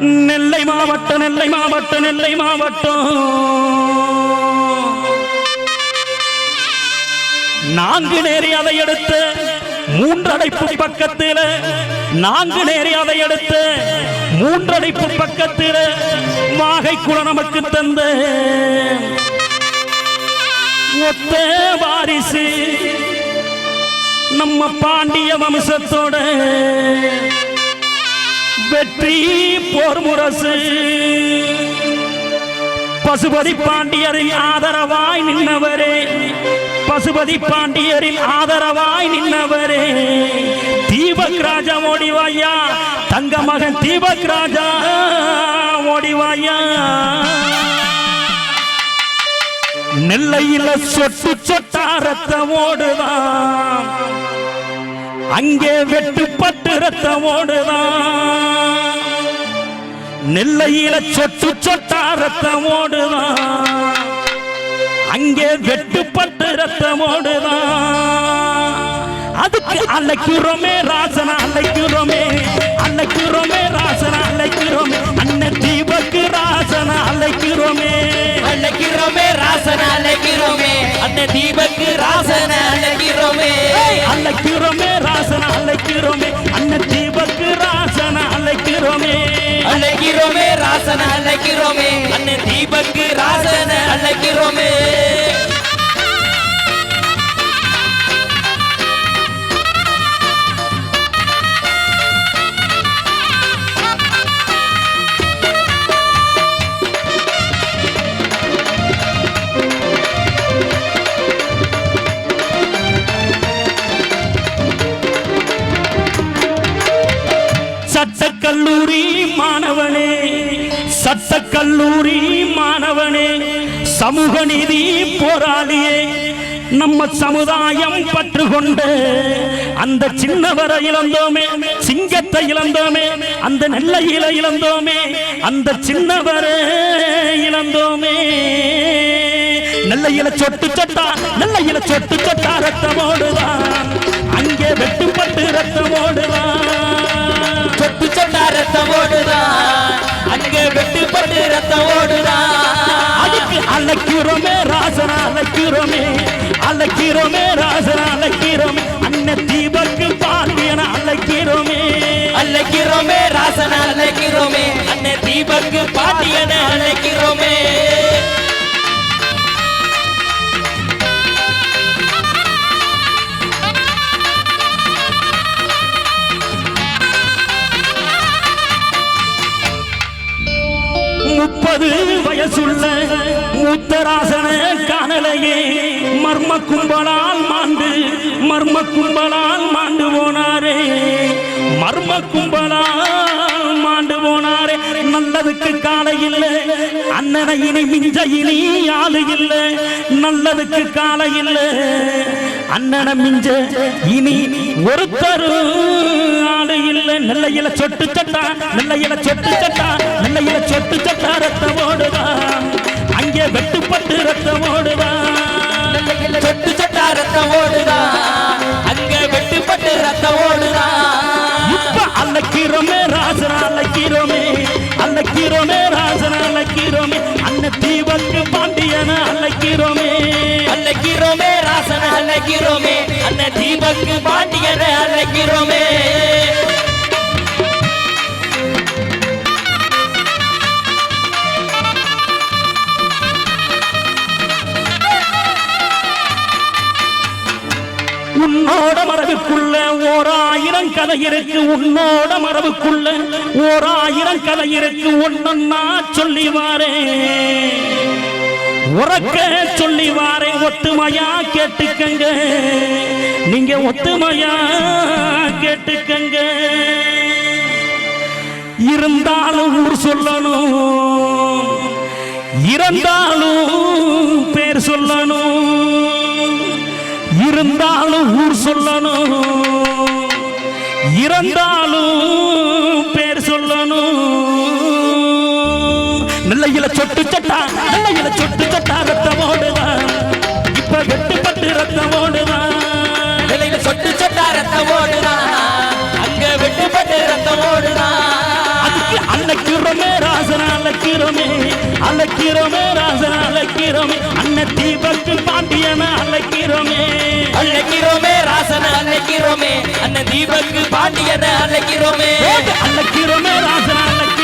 நெல்லை மாவட்டம் நெல்லை மாவட்டம் நெல்லை மாவட்டம். நான்கு நேரி அதை எடுத்து மூன்றடைப்பு பக்கத்தில் நான்கு நேரி அதை எடுத்து மூன்றடைப்பு பக்கத்தில் மாகை குல நமக்கு தந்த. ஒத்த வாரிசு நம்ம பாண்டிய வம்சத்தோட வெற்றி போர் முரசு. பசுபதி பாண்டியரின் ஆதரவாய் நின்னவரே. பசுபதி பாண்டியரின் ஆதரவாய் நின்னவரே. தீபக் ராஜா ஓடிவாயா தங்க மகன் தீபக் ராஜா ஓடிவாயா நெல்லையில சொட்டு சொட்டாரத்த ஓடுதான். அங்கே வெட்டுப்பட்டு ரத்தம் ஓடுதான் நெல்லையில சொட்டு சொட்டா ரத்தம் ஓடுதான் அங்கே வெட்டுப்பட்டு ரத்தம் ஓடுதான் அதுக்கு அழைக்கிறோமே ராசன அழைக்கிறோமே. அழைக்கிறோமே ராசன அழைக்கிறோமே. அண்ணன் தீபக்கு ராசன அழைக்கிறோமே. அழைக்கிறோமே ராசன அழைக்கிறோமே. அந்த தீபக்கு அழைக்கிறோமே ராசன அழைக்கிறோமே. அண்ணன் தீபக்கு ராசன அழைக்கிறோமே. சட்டக்கல்லூரி மாணவனே சமூக நீதி போராளியே நம்ம சமுதாயம் பற்று கொண்டு அந்த சின்னவரை இழந்தோமே சிங்கத்தை இழந்தோமே அந்த நெல்லையில இழந்தோமே அந்த சின்னவரை இழந்தோமே. நெல்லையில சொட்டு சொட்டா நெல்லையில சொட்டு சொட்டா ரத்தம் ஓடுதான் அங்கே வெட்டுப்பட்டு ரத்தம் ஓடுதான் வெட்டுப்பட்டு ரத்தம் ஓடுதான் அதுக்கு அழைக்கிறோமே ராசனா அழைக்கிறோமே. அழைக்கிறோமே ராசனா அழைக்கிறோமே. அண்ணன் தீபக்கு பாண்டியன அழைக்கிறோமே. அழைக்கிறோமே ராசன அழைக்கிறோமே. அந்த தீபக்கு பாட்டியன அழைக்கிறோமே. சொல்ல மூத்தராசன காணலையே. மர்ம கும்பலால் மாண்டு மர்ம கும்பலால் மாண்டு போனாரே. மர்ம கும்பலால் மாண்டு போனாரே. நல்லதுக்கு காலை இல்லை அண்ணனை இனி மிஞ்ச இனி ஆளு இல்லை. நல்லதுக்கு காலை இல்லை அண்ணனை மிஞ்ச இனி ஒருத்தரும் இல்லை நெல்லையில சொட்டு சட்டா நெல்லையில சொட்டு சட்டா நெல்லையில சொட்டு சட்டா ரத்தம் ஓடுதான் அங்கே வெட்டுப்பட்டு ரத்தம் ஓடுதான் சொட்டு சொட்டா ரத்தம் ஓடுதான் அங்க வெட்டுப்பட்டு ரத்தம் ஓடுதான் இப்ப அழைக்கிறோமே ராசனா அழைக்கிறோமே அழைக்கிறோமே ராசனா அழைக்கிறோமே அண்ணன் தீபக்கு பாண்டியன அழைக்கிறோமே. அழைக்கிறோமே ராசன அழைக்கிறோமே அந்த தீபக்கு பாண்டியனை அழைக்கிறோமே. மரபுக்குள்ள ஓர் ஆயிரம் கதை இருக்கு உன்னோட மரபுக்குள்ள ஓர் ஆயிரம் கதை இருக்கு ஒன்னா சொல்லி வாரேன் உறக்க சொல்லி வாரே ஒத்துமையா கேட்டுக்கங்க. நீங்க ஒத்துமையா கேட்டுக்கங்க. இருந்தாலும் ஊர் சொல்லணும் இருந்தாலும் நெல்லையில சொட்டு சட்டா நெல்லையில சொட்டு சட்டா ரத்தம் ஓடுதான் இப்ப வெட்டுப்பட்டு ரத்தம் ஓடுதான் நிலையில சொட்டு சொட்டா ரத்தம் ஓடுதான் அங்க வெட்டுப்பட்டு ரத்தம் ஓடுதான் அதுக்கு அன்னைக்கு அழைக்கிறோமே ராசன் அழைக்கிறோமே. அண்ணன் தீபக்கு பாண்டியன அழைக்கிறோமே. அழைக்கிறோமே ராசன அழைக்கிறோமே. அண்ணன் தீபக்கு பாண்டியனை அழைக்கிறோமே. அழைக்கிறோமே ராசன் அழைக்கிறோமே.